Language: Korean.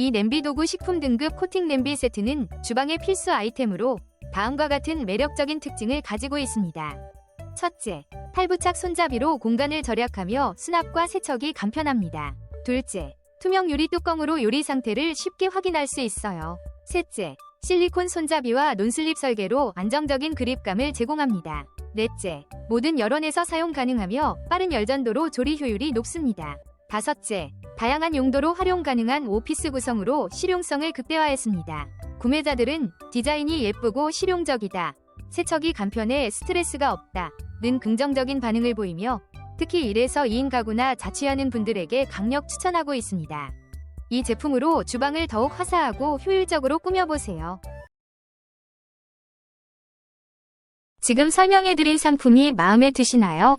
이 냄비 도구 식품 등급 코팅 냄비 세트는 주방의 필수 아이템으로 다음과 같은 매력적인 특징을 가지고 있습니다. 첫째, 팔부착 손잡이로 공간을 절약하며 수납과 세척이 간편합니다. 둘째, 투명 유리 뚜껑으로 요리 상태를 쉽게 확인할 수 있어요. 셋째, 실리콘 손잡이와 논슬립 설계로 안정적인 그립감을 제공합니다. 넷째, 모든 열원에서 사용 가능하며 빠른 열전도로 조리 효율이 높습니다. 다섯째, 다양한 용도로 활용 가능한 오피스 구성으로 실용성을 극대화했습니다. 구매자들은 디자인이 예쁘고 실용적이다. 세척이 간편해 스트레스가 없다. 는 긍정적인 반응을 보이며 특히 1에서 2인 가구나 자취하는 분들에게 강력 추천하고 있습니다. 이 제품으로 주방을 더욱 화사하고 효율적으로 꾸며보세요. 지금 설명해드린 상품이 마음에 드시나요?